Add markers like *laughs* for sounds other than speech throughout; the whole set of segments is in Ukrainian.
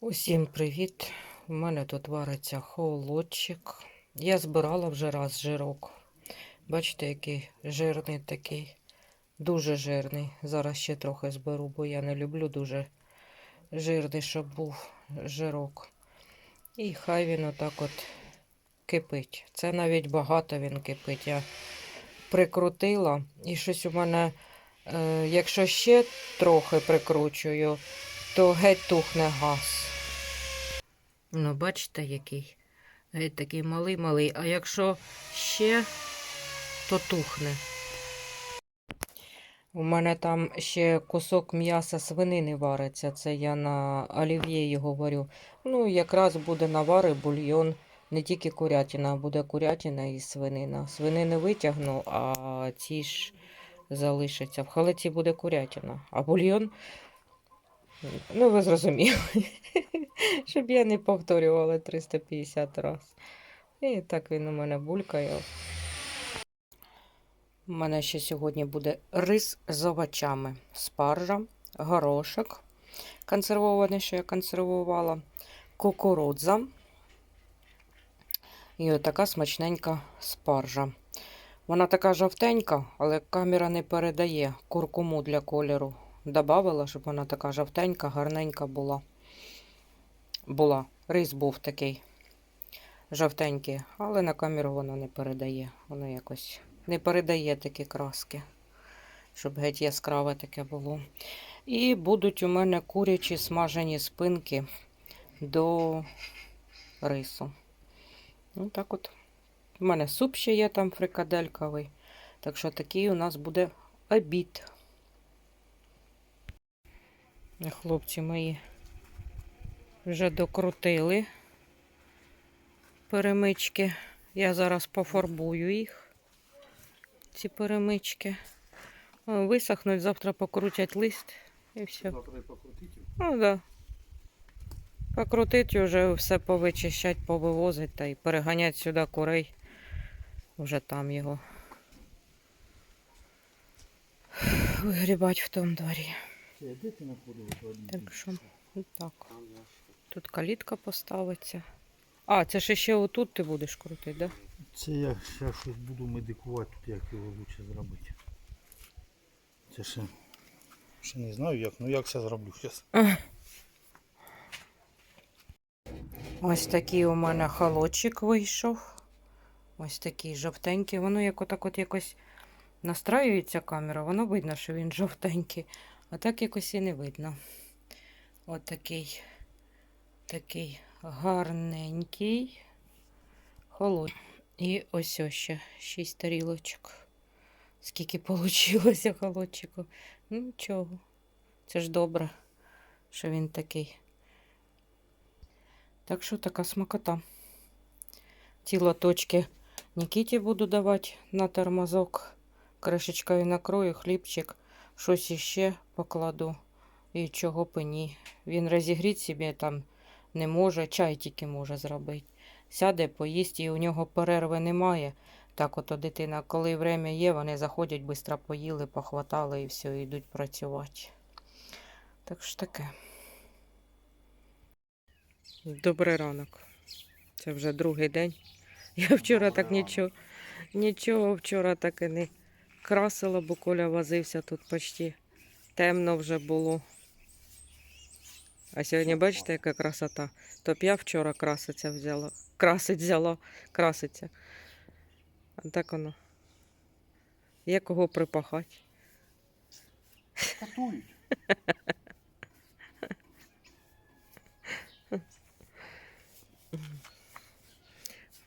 Усім привіт! У мене тут вариться холодчик. Я збирала вже раз жирок. Бачите, який жирний такий, дуже жирний. Зараз ще трохи зберу, бо я не люблю дуже жирний, щоб був жирок. І хай він отак от кипить. Це навіть багато він кипить. Я прикрутила і щось у мене, е, якщо ще трохи прикручую, то геть тухне газ. Ну, бачите, який. Геть такий малий-малий. А якщо ще, то тухне. У мене там ще кусок м'яса свинини вариться. Це я на олів'є його варю. Ну, якраз буде навари, бульйон. Не тільки курятина, а буде курятина і свинина. Свинини витягну, а ці ж залишаться. В халиці буде курятина. А бульйон. Ну, ви зрозуміли. *laughs* Щоб я не повторювала 350 разів. І так він у мене булькає. У мене ще сьогодні буде рис з овочами, спаржа, горошок консервований, що я консервувала, кукурудза і отака смачненька спаржа. Вона така жовтенька, але камера не передає куркуму для кольору. Добавила, щоб вона така жовтенька, гарненька була. Була. Рис був такий жовтенький, але на камеру воно не передає. Воно якось не передає такі краски, щоб геть яскраве таке було. І будуть у мене курячі смажені спинки до рису. Ну, так от. У мене суп ще є там фрикадельковий. Так що такий у нас буде обід. Хлопці мої вже докрутили перемички. Я зараз пофарбую їх, ці перемички. Висохнуть, завтра покрутять лист і все. Завтра. Ну да. Покрутить вже все повичищать, повивозить та й переганять сюди курей. Вже там його. Вигрібать в тому дворі. Так що, так. Тут калітка поставиться. А, це ж ще отут ти будеш крутити, да? Це я ще щось буду медикувати, тут як його лучше зробити. Це ще, ще не знаю як, ну як це зроблю зараз. Ось такий у мене холодчик вийшов. Ось такий жовтенький. Воно як отак от якось настраюється камера, воно видно, що він жовтенький, а так якось і не видно. От такий, гарненький холод. І ось ось ще шість тарілочок. Скільки вийшло холодчику. Нічого. Це ж добре, що він такий. Так що така смакота. Ті лоточки Нікіті буду давати на тормозок. Кришечкою накрою, хлібчик, щось іще покладу. І чого б і ні. Він розігріти собі там не може, чай тільки може зробити. Сяде, поїсть, і у нього перерви немає. Так от дитина, коли время є, вони заходять, швидко поїли, похватали і все, і йдуть працювати. Так що таке. Добрий ранок. Це вже другий день. Я вчора так нічого, нічого вчора так і не красила, бо Коля возився тут почти темно вже було. А сьогодні бачите, яка красота. То я вчора краситься взяла. Красить взяла, краситься. А так воно. Є кого припахати. Катують.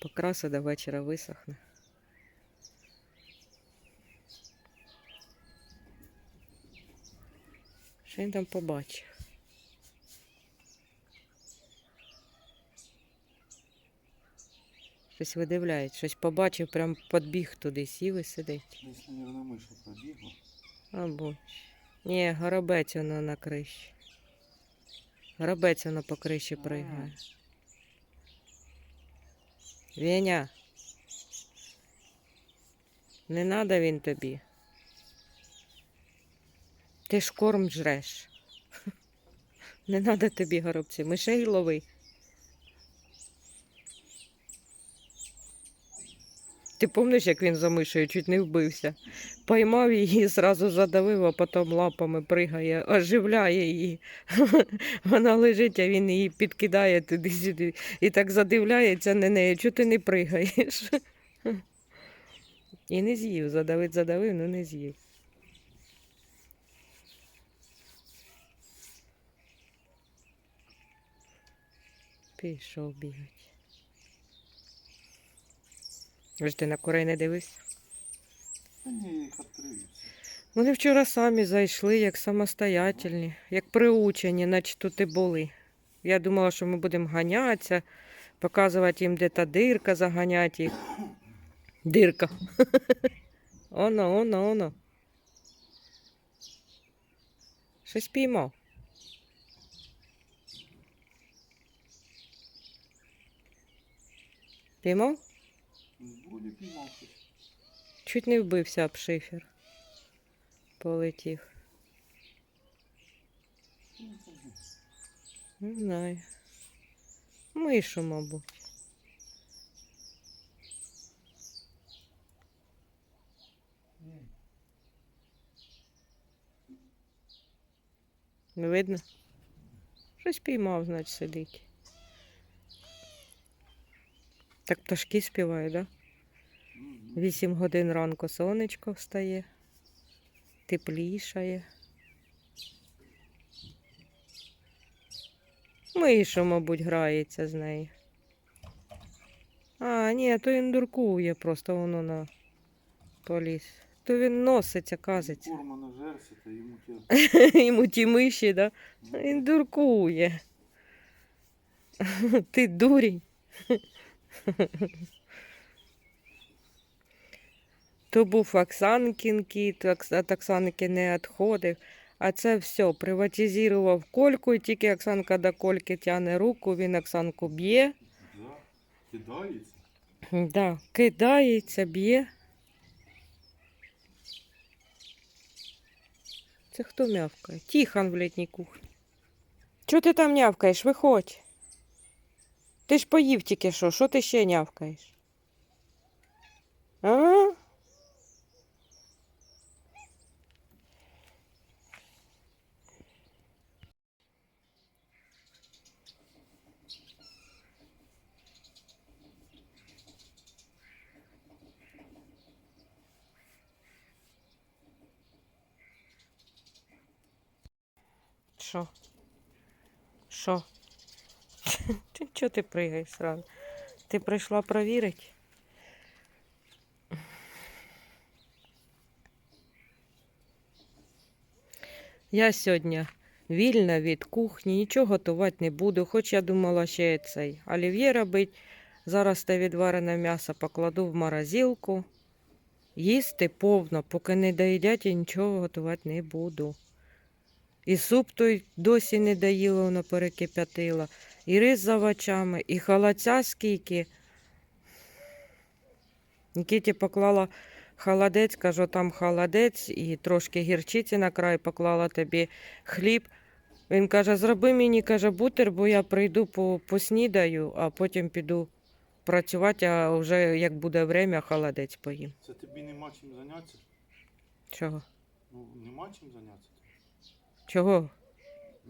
Покраси до вечора висохне. Що він там побачив? Щось видивляється, щось побачив, прям підбіг туди, сів і сидить. Десь, мабуть, миша пробігла. Або. Ні, горобець воно на криші. Горобець воно по криші пригає. Веня. Не надо він тобі. Ти ж корм жреш. *laughs* Не треба тобі горобці, мишей лови. Ти пам'ятаєш, як він за мишею чуть не вбився? Поймав її, зразу задавив, а потім лапами пригає, оживляє її. *laughs* Вона лежить, а він її підкидає туди-сюди і так задивляється на неї, чого ти не пригаєш? *laughs* І не з'їв, задавив, задавив, ну не з'їв. Пішов бігати. Ви ж ти на курей не я. Вони вчора самі зайшли як самостоятельні, як приучені, наче тут і були. Я думала, що ми будемо ганятися, показувати їм, де та дирка, заганяти їх. Дирка. *laughs* Оно, оно, оно. Щось піймав. Піймав? Вроді піймав щось. Чуть не вбився об шифер. Полетів. Не знаю. Мишу, мабуть. Не видно? Щось піймав, значить, сидить. Так пташки співають, так? Да? Вісім годин ранку сонечко встає, теплішає. Миша, мабуть, грається з нею. А, ні, то він дуркує, просто воно на поліз. То він носиться, казиться. Корма нажерся, та йому те. *laughs* Йому ті миші, да? Він дуркує. *laughs* Ти дурень. *laughs* То був Оксанкін кіт, від Оксанки не відходив. А це все, приватизував кольку, і тільки Оксанка до кольки тягне руку, він Оксанку б'є. Да. Кидається. Да, кидається, б'є. Це хто мявкає? Тихон в літній кухні. Чого ти там нявкаєш? Виходь. Ти ж поїв тільки що, що ти ще нявкаєш? А? Що? Що? *laughs* Чого ти пригаєш сразу? Ти прийшла провірити? Я сьогодні вільна від кухні, нічого готувати не буду, хоч я думала ще цей олів'є робити. Зараз те відварене м'ясо покладу в морозилку. Їсти повно, поки не доїдять, я нічого готувати не буду. І суп той досі не доїла, вона перекип'ятила, і рис з овочами, і холодця скільки. Нікіті поклала холодець, кажу, там холодець і трошки гірчиці на край поклала тобі хліб. Він каже, зроби мені каже, бутер, бо я прийду по, поснідаю, а потім піду працювати, а вже як буде время, холодець поїм. Це тобі нема чим зайнятися? Чого? Ну, нема чим зайнятися. Чого?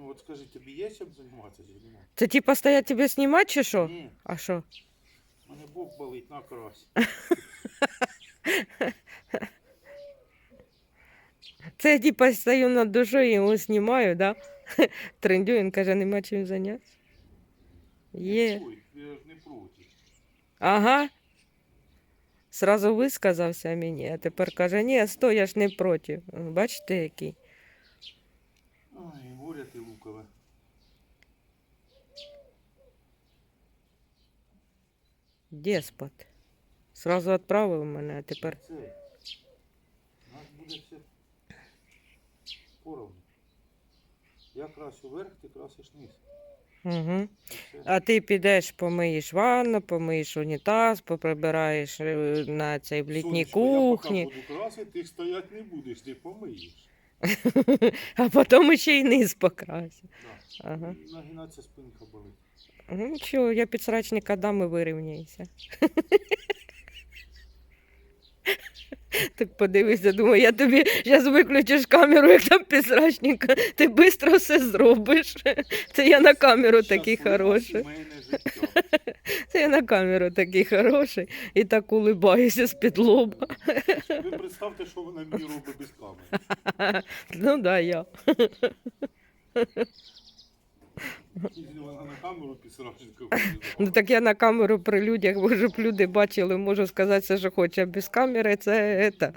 Ну от скажи, тобі є чим займатися чи нема? Це типа стоять тебе знімати чи що? Ні, А що? у мене бок болить на крась. *laughs* Це я типа стою над душою і його знімаю, да? *laughs* Трендю, він каже, нема чим зайнятися. Є. Ой, я ж не проти. Ага. Сразу висказався мені, а тепер каже, ні, стой, я ж не проти. Бачите, який. Ай, горя ти лукове. Деспот. Сразу відправив мене, а тепер. Це. У нас буде все поровну. Я красю вверх, ти красиш низ. Угу. А ти підеш, помиєш ванну, помиєш унітаз, поприбираєш е, на цей в літній Сонечко, Я кухні. поки буду красити, ти стоять не будеш, ти помиєш. А потім ще й низ покрасив. Ага. Нагинаться спинка болить. Ну нічого, я підсрачника дам і вирівняюся. Так подивися, думаю, я тобі зараз виключиш камеру, як там підсрачника, ти швидко все зробиш. Це я на камеру такий хороший. Це я на камеру такий хороший і так улибаюся з-під лоба. Ви представте, що вона мені робить без камери. Ну да, я. Ну так я на камеру при людях, бо щоб люди бачили, можу сказати все, що хочу, а без камери це. Это.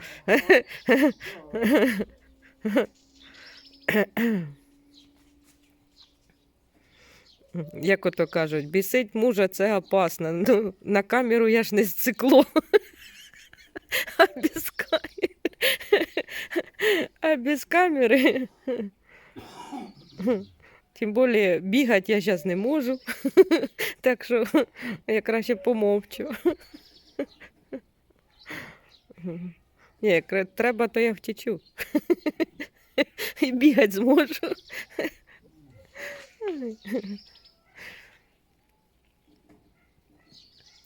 Як ото кажуть, бісить мужа це опасно. Ну, на камеру я ж не з цикло. А без камери. А без камери. Тим більше бігати я зараз не можу. *laughs* Так що я краще помовчу. Ні, треба, то я втічу. І бігати зможу.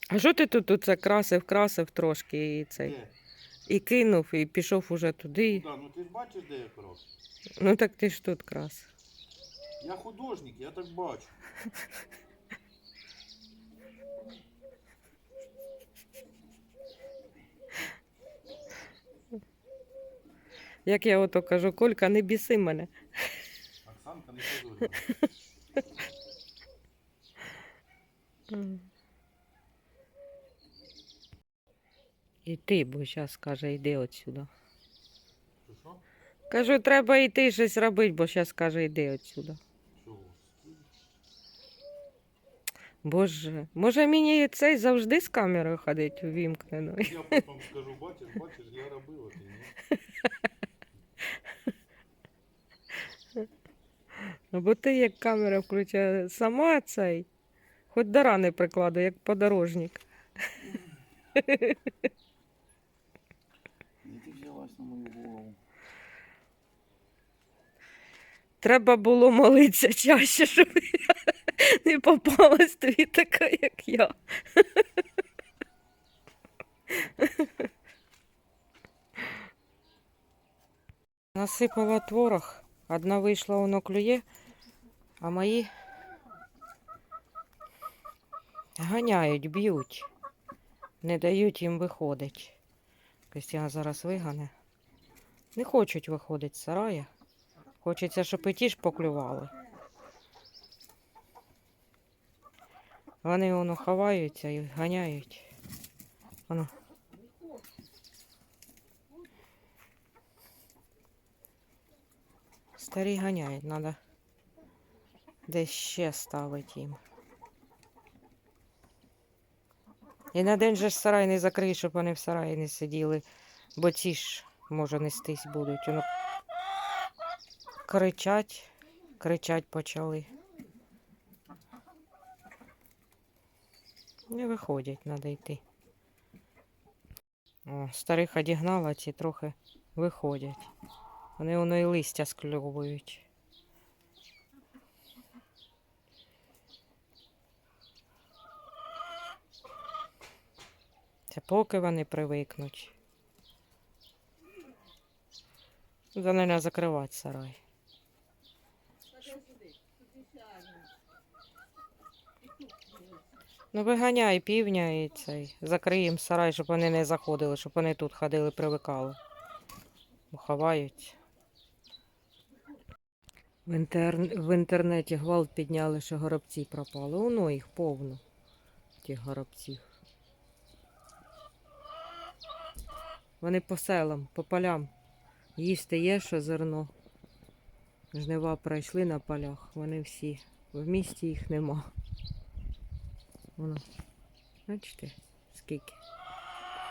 А що ти тут оце красив, красив трошки і цей? І кинув, і пішов уже туди. Ну ти ж бачиш, де я кров? Ну так ти ж тут красив. Я художник, я так бачу. Як я ото кажу, Колька, не біси мене. Оксанка не позорює. І ти, бо зараз каже, йди отсюда. Кажу, треба йти щось робити, бо зараз каже, йди отсюда. Чого? Боже, може мені цей завжди з камерою ходить увімкнено. Я потім скажу, бачиш, бачиш, я робила, ти ні. Ну, Бо ти як камера включає сама цей, хоч до рани прикладу, як подорожник. *laughs* Не ти взялась на мою голову. Треба було молитися чаще, щоб я *laughs* не попалась тобі така, як я. Насипала творог, одна вийшла, воно клює, а мої ганяють, б'ють, не дають їм виходити. Костяна зараз вигане. Не хочуть виходити з сарая. Хочеться, щоб і ті ж поклювали. Вони воно ховаються і ганяють. Воно. Старі ганяють, треба десь ще ставити їм. І на день же ж сарай не закрий, щоб вони в сараї не сиділи, бо ці ж, може, нестись будуть. Воно кричать, кричать почали. Виходять, треба йти. О, старих одігнала, ці трохи виходять. Вони воно і листя скльовують. Це поки вони привикнуть. За не закривати сарай. Ну, виганяй півня і цей. Закрий їм сарай, щоб вони не заходили, щоб вони тут ходили, привикали. Ховають. В, інтер... в інтернеті гвалт підняли, що горобці пропали. Воно їх повно, тих горобців. Вони по селам, по полям. Їсти є, що зерно. Жнива пройшли на полях. Вони всі. В місті їх нема. Воно. Бачите, скільки.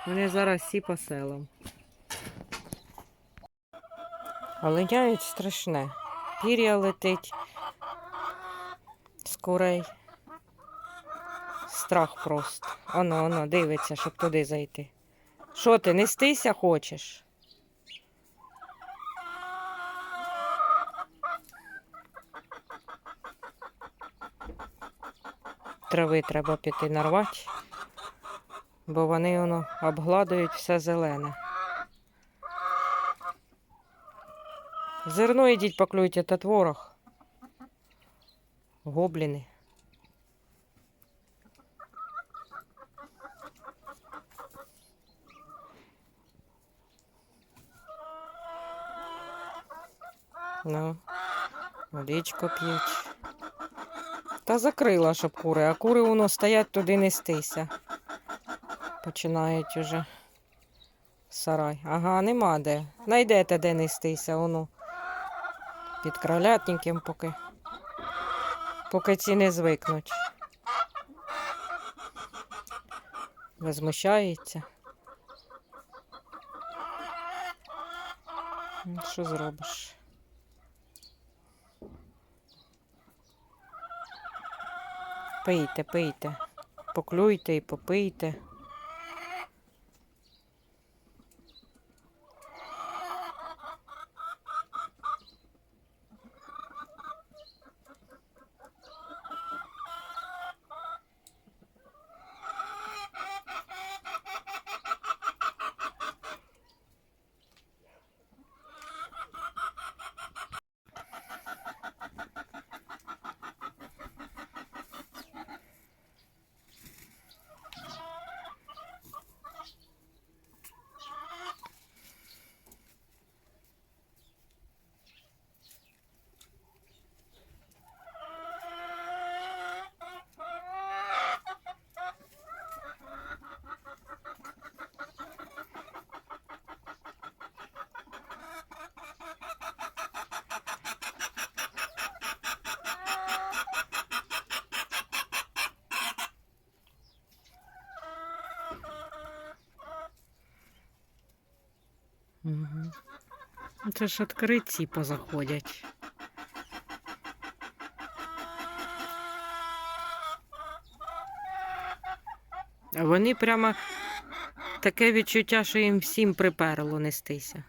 Вони зараз всі по селам. А линяють страшне. Пір'я летить з курей. Страх просто. Оно, оно, дивиться, щоб туди зайти. Що ти, нестися хочеш? Трави треба піти нарвати, бо вони воно обгладують все зелене. Зерно ідіть поклюйте та творог. Гобліни. Ну, водичку п'ють. Та закрила, щоб кури, а кури воно стоять туди нестися. Починають уже сарай. Ага, нема де. Найдете де нестися, воно. Під кролятником поки. Поки ці не звикнуть. Возмущається. Що зробиш? Пийте, пийте. Поклюйте і попийте. Угу. Це ж відкриті позаходять. А вони прямо таке відчуття, що їм всім приперло нестися.